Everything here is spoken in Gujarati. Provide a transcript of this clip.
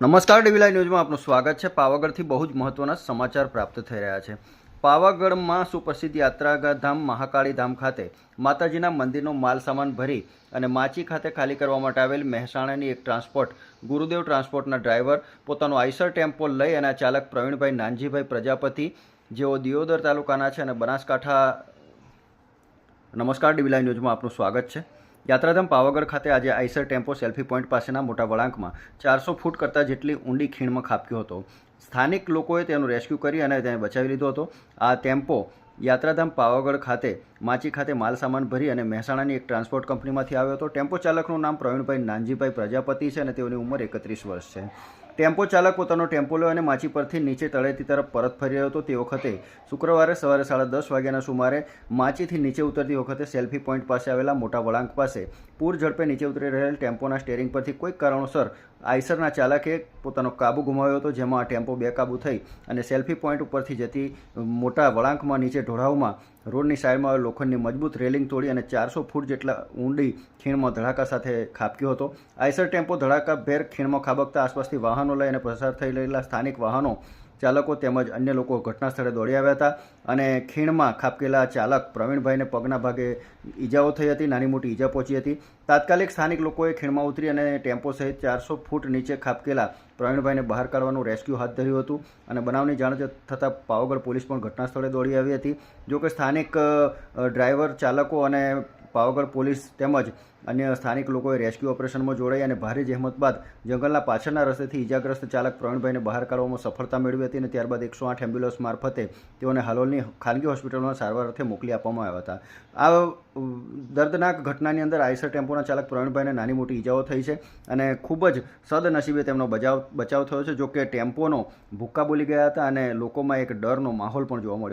નમસ્કાર ડીવીલાઈ ન્યૂઝમાં આપનું સ્વાગત છે. પાવાગઢથી બહુ જ મહત્વના સમાચાર પ્રાપ્ત થઈ રહ્યા છે. પાવાગઢમાં સુપ્રસિદ્ધ યાત્રાધામ મહાકાળી ધામ ખાતે માતાજીના મંદિરનો માલ સામાન ભરી અને માચી ખાતે ખાલી કરવા માટે આવેલ મહેસાણાની એક ટ્રાન્સપોર્ટ, ગુરુદેવ ટ્રાન્સપોર્ટના ડ્રાઈવર, પોતાનો આઈસર ટેમ્પો લઈ અને ચાલક પ્રવીણભાઈ નાનજીભાઈ પ્રજાપતિ, જેઓ દિયોદર તાલુકાના છે અને બનાસકાંઠા. નમસ્કાર ડીવીલાઈ ન્યૂઝમાં આપનું સ્વાગત છે. યાત્રાધામ પાવાગઢ ખાતે આજે આઈસર ટેમ્પો સેલ્ફી પોઈન્ટ પાસેના મોટા વળાંકમાં ચારસો ફૂટ કરતાં જેટલી ઊંડી ખીણમાં ખાબક્યો હતો. સ્થાનિક લોકોએ તેનો રેસ્ક્યુ કરી અને તેને બચાવી લીધો હતો. આ ટેમ્પો યાત્રાધામ પાવાગઢ ખાતે માચી ખાતે માલ સામાન ભરી અને મહેસાણાની એક ટ્રાન્સપોર્ટ કંપનીમાંથી આવ્યો હતો. ટેમ્પો ચાલકનું નામ પ્રવીણભાઈ નાનજીભાઈ પ્રજાપતિ છે અને તેઓની ઉંમર એકત્રીસ વર્ષ છે. ટેમ્પો ચાલક પોતાનો ટેમ્પો લો અને માચી પરથી નીચે તળેટી તરફ પરત ફરી રહ્યો હતો. તે વખતે શુક્રવારે સવારે સાડા દસ વાગ્યાના સુમારે માચીથી નીચે ઉતરતી વખતે સેલ્ફી પોઈન્ટ પાસે આવેલા મોટા વળાંક પાસે પૂર ઝડપે નીચે ઉતરી રહેલ ટેમ્પોના સ્ટેરિંગ પરથી કોઈક કારણોસર આઈસરના ચાલકે પોતાનો કાબુ ગુમાવ્યો હતો, જેમાં ટેમ્પો બેકાબુ થઈ અને સેલ્ફી પોઈન્ટ ઉપરથી જતી મોટા વળાંકમાં નીચે ઢોળાવમાં રોડની સાઈડમાં લોખંડની મજબૂત રેલિંગ તોડી અને ચારસો ફૂટ જેટલા ઊંડી ખીણમાં ધડાકા સાથે ખાબક્યો હતો. આઈસર ટેમ્પો ધડાકાભેર ખીણમાં ખાબકતા આસપાસથી વાહનો લઈ અને પસાર થઈ રહેલા સ્થાનિક વાહનો ચાલકો તેમજ અન્ય લોકો ઘટના સ્થળે દોડી આવ્યા હતા અને ખીણમાં ખાબકેલા ચાલક પ્રવીણભાઈને પગના ભાગે ઈજાઓ થઈ હતી, નાની મોટી ઈજા પહોંચી હતી. તાત્કાલિક સ્થાનિક લોકોએ ખીણમાં ઉતરી અને ટેમ્પો સહિત ચારસો ફૂટ નીચે ખાબકેલા પ્રવીણભાઈને બહાર કાઢવાનું રેસ્ક્યુ હાથ ધર્યું હતું અને બનાવની જાણ થતાં પાવાગઢ પોલીસ પણ ઘટના સ્થળે દોડી આવી હતી. જો કે સ્થાનિક ડ્રાઈવર, ચાલકો અને પાવાગઢ પોલીસ તેમજ અન્ય સ્થાનિક લોકોએ રેસ્ક્યુ ઓપરેશનમાં જોડાઈ અને ભારે જહેમત બાદ જંગલના પાછળના રસ્તેથી ઈજાગ્રસ્ત ચાલક પ્રવીણભાઈને બહાર કાઢવામાં સફળતા મેળવી હતી અને ત્યારબાદ એકસો આઠ એમ્બ્યુલન્સ મારફતે તેઓને હાલોલની ખાનગી હોસ્પિટલમાં સારવાર અર્થે મોકલી આપવામાં આવ્યા હતા. આ દર્દનાક ઘટનાની અંદર આઈસર ટેમ્પોના ચાલક પ્રવીણભાઈને નાની મોટી ઈજાઓ થઈ છે અને ખૂબ જ સદનસીબે તેમનો બચાવ બચાવ થયો છે જો કે ટેમ્પોનો ભૂક્કા બોલી ગયા હતા અને લોકોમાં એક ડરનો માહોલ પણ જોવા મળ્યો.